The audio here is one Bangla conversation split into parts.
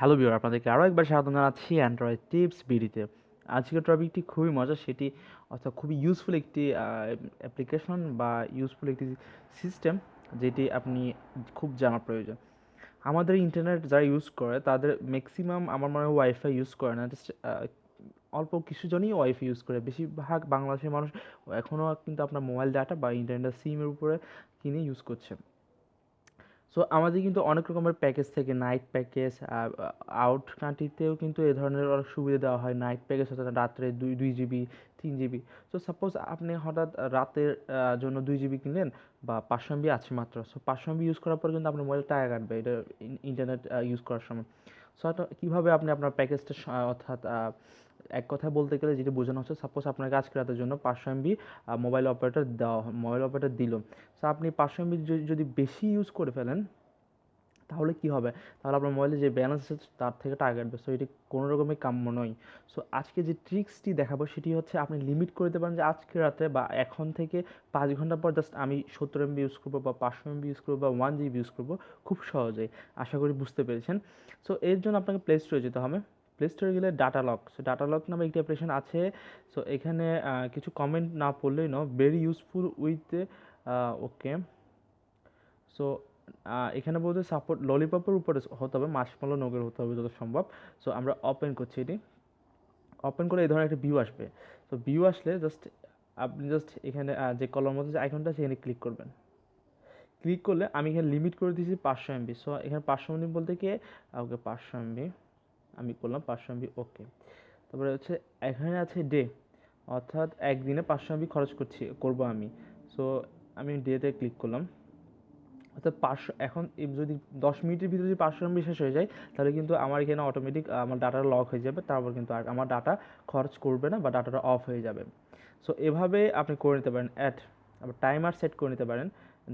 হ্যালো বিওর আপনাদেরকে আরও একবার স্বাগত জানাচ্ছি অ্যান্ড্রয়েড টিপস বিডিতে। আজকের টপিকটি খুবই মজা সেটি অর্থাৎ খুবই ইউজফুল একটি অ্যাপ্লিকেশন বা ইউজফুল একটি সিস্টেম যেটি আপনি খুব জানা প্রয়োজন। আমাদের ইন্টারনেট যারা ইউজ করে, তাদের ম্যাক্সিমাম আমার মনে হয় ওয়াইফাই ইউজ করে না। অল্প কিছু জনই ওয়াইফাই ইউজ করে। বেশিরভাগ বাংলাদেশের মানুষ এখনও কিন্তু আপনার মোবাইল ডাটা বা ইন্টারনেট সিমের উপরে কিনে ইউজ করছে। সো আমাদের কিন্তু অনেক রকমের প্যাকেজ থেকে নাইট প্যাকেজ আউট কান্ট্রিতেও কিন্তু এ ধরনের অনেক সুবিধা দেওয়া হয়। নাইট প্যাকেজ অর্থাৎ রাত্রে দুই দুই জিবি তিন জিবি সো সাপোজ আপনি হঠাৎ রাতের জন্য দুই জিবি কিনলেন বা পাঁচশো এমবি আছে মাত্র। সো পাঁচশো এমবি ইউজ করার পর কিন্তু আপনার মোবাইল টাকা কাটবে। এটা ইন্টারনেট ইউজ করার সময়। সো কীভাবে আপনি আপনার প্যাকেজটা অর্থাৎ এক কথায় বলতে গেলে যেটা বোঝানো হচ্ছে সাপোজ আপনাকে আজকে রাতের জন্য পাঁচশো এমবি মোবাইল অপারেটর দেওয়া মোবাইল অপারেটর দিল। সো আপনি পাঁচশো এমবি যদি বেশি ইউজ করে ফেলেন, তাহলে কী হবে? তাহলে আপনার মোবাইলে যে ব্যালেন্স আছে, তার থেকে টাকা কাটবে সো এটি কোনো রকমই কাম্য নয়। সো আজকে যে ট্রিক্সটি দেখাবো, সেটি হচ্ছে আপনি লিমিট করে দিতে পারেন যে আজকে রাতে বা এখন থেকে পাঁচ ঘণ্টা পর জাস্ট আমি সত্তর এমবি ইউজ করব বা পাঁচশো এমবি ইউজ করব বা ওয়ান জিবি ইউজ করব খুব সহজেই। আশা করি বুঝতে পেরেছেন। সো এর জন্য আপনাকে প্লে স্টোরে যেতে হবে। প্লে স্টোরে গেলে data lock so data lock নামে একটি অ্যাপ্লিকেশন আছে সো এখানে কিছু কমেন্ট না পড়লেই ন very useful with okay so এখানে বলতে সাপোর্ট ললিপপের উপরে হতে হবে মাসমালো নগের হতে হবে যত সম্ভব সো আমরা ওপেন করছি এটি ওপেন করে এই ধরনের একটা ভিউ আসবে তো ভিউ আসলে জাস্ট আপনি জাস্ট এখানে যে কলার মধ্যে যে আইকনটা সেখানে ক্লিক করবেন ক্লিক করলে আমি এখানে লিমিট করে দিয়েছি পাঁচশো এমবি সো এখানে পাঁচশো এমবি বলতে গিয়ে ওকে পাঁচশো এমবি আমি করলাম পাঁচশো এমবি ওকে তারপরে হচ্ছে এখানে আছে ডে অর্থাৎ একদিনে পাঁচশো এমবি খরচ করছি, করব আমি। সো আমি ডেতে ক্লিক করলাম। অর্থাৎ পাঁচশো এখন যদি দশ মিনিটের ভিতরে যদি পাঁচশো শেষ হয়ে যায়, তাহলে কিন্তু আমার এখানে অটোমেটিক আমার ডাটা লক হয়ে যাবে। তারপর কিন্তু আর আমার ডাটা খরচ করবে না বা ডাটাটা অফ হয়ে যাবে। সো এভাবে আপনি করে নিতে পারেন অ্যাট আবার টাইমার সেট করে নিতে পারেন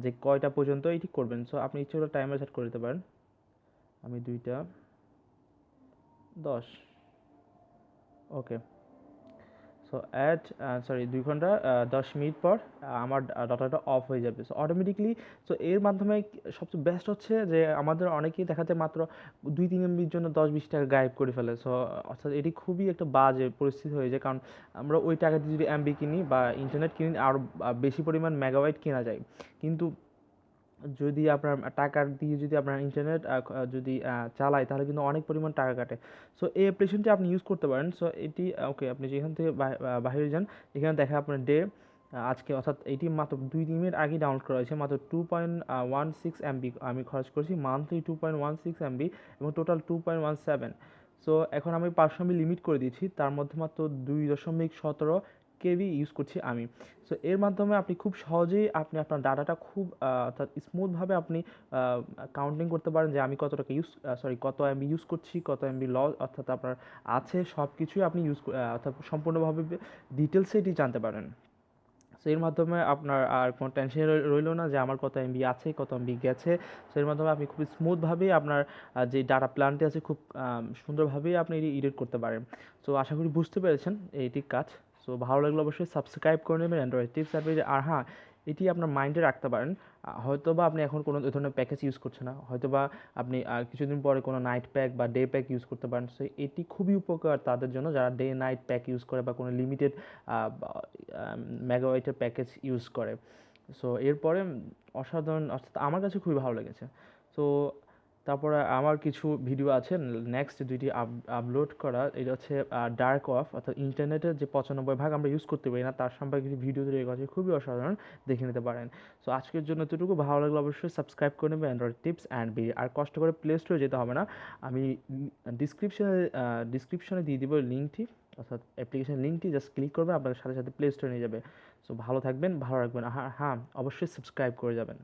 যে কয়টা পর্যন্ত এটি করবেন। সো আপনি ইচ্ছে করে টাইমার সেট করে নিতে পারেন। আমি দুইটা দশ। ওকে সো অ্যাট সরি দুই ঘণ্টা দশ মিনিট পর আমার ডাটাটা অফ হয়ে যাবে। সো অটোমেটিকলি সো এর মাধ্যমে সবচেয়ে বেস্ট হচ্ছে যে আমাদের অনেকেই দেখা যায় মাত্র দুই তিন এমবির জন্য দশ বিশ টাকা গায়েব করে ফেলে। সো অর্থাৎ এটি খুবই একটা বাজে পরিস্থিতি হয়ে যায়। কারণ আমরা ওই টাকা দিয়ে যদি এমবি কিনি বা ইন্টারনেট কিনি, আরও বেশি পরিমাণ মেগাবাইট কেনা যায়। কিন্তু যদি আপনার, টাকা দিয়ে যদি আপনার ইন্টারনেট যদি চালায়, তাহলে কিন্তু অনেক পরিমাণ টাকা কাটে। সো এই অ্যাপ্লিকেশনটি আপনি ইউজ করতে পারেন। সো এটি ওকে আপনি যেখান থেকে বাইরে যান, এখানে দেখা আপনার ডে আজকে, অর্থাৎ এটি মাত্র দুই তিন আগে ডাউনলোড করা হয়েছে। মাত্র two point one six MB আমি খরচ করেছি monthly two point one six MB এবং total two point one seven so এখন আমি পাঁচশো এমবি লিমিট করে দিয়েছি। তার মধ্যে মাত্র দুই দশমিক সতেরো কেভি ইউজ করছি আমি। সো এর মাধ্যমে আপনি খুব সহজেই আপনি আপনার ডাটাটা খুব অর্থাৎ স্মুথভাবে আপনি কাউন্টিং করতে পারেন যে আমি কত টাকা ইউজ সরি কত এমবি ইউজ করছি, কত এমবি লস অর্থাৎ আপনার আছে সব কিছুই আপনি ইউজ অর্থাৎ সম্পূর্ণভাবে ডিটেলসে এটি জানতে পারেন। সো এর মাধ্যমে আপনার আর কোনো টেনশন রইল না যে আমার কত এমবি আছে, কত এমবি গেছে। সো এর মাধ্যমে আপনি খুব স্মুথভাবেই আপনার যে ডাটা প্ল্যানটি আছে, খুব সুন্দরভাবেই আপনি এটি এডিট করতে পারেন। সো আশা করি বুঝতে পেরেছেন এইটি কাজ। সো ভালো লাগলে অবশ্যই সাবস্ক্রাইব করে নেবেন অ্যান্ড্রয়েড টিপস অ্যাপে আর হ্যাঁ এটি আপনার মাইন্ডে রাখতে পারেন। হয়তো বা আপনি এখন কোনো ধরনের প্যাকেজ ইউজ করছেন না। হয়তো বা আপনি কিছুদিন পরে কোনো নাইট প্যাক বা ডে প্যাক ইউজ করতে পারেন। সো এটি খুবই উপকার তাদের জন্য যারা ডে নাইট প্যাক ইউজ করে বা কোনো লিমিটেড মেগাওয়াইটের প্যাকেজ ইউজ করে। সো এরপরে অসাধারণ, অর্থাৎ আমার কাছে খুবই ভালো লেগেছে। সো তারপরে আমার কিছু ভিডিও আছে নেক্সট দুইটি আপলোড করা, এটা হচ্ছে ডার্ক অফ অর্থাৎ ইন্টারনেটের যে পঁচানব্বই ভাগ আমরা ইউজ করতে পারি না, তার সম্পর্কে কিছু ভিডিও তৈরি করা খুবই অসাধারণ, দেখে নিতে পারেন। সো আজকের জন্য এতটুকু, ভালো লাগলে অবশ্যই সাবস্ক্রাইব করে নেবে Android tips and B R কষ্ট করে প্লে স্টোরে যেতে হবে না, আমি ডিসক্রিপশনে ডিসক্রিপশনে দিয়ে দিব লিঙ্কটি অর্থাৎ অ্যাপ্লিকেশন লিঙ্কটি জাস্ট ক্লিক করবে আপনার সাথে সাথে প্লে স্টোরে নিয়ে যাবে। সো ভালো থাকবেন, ভালো রাখবেন হ্যাঁ হ্যাঁ অবশ্যই সাবস্ক্রাইব করে যাবেন।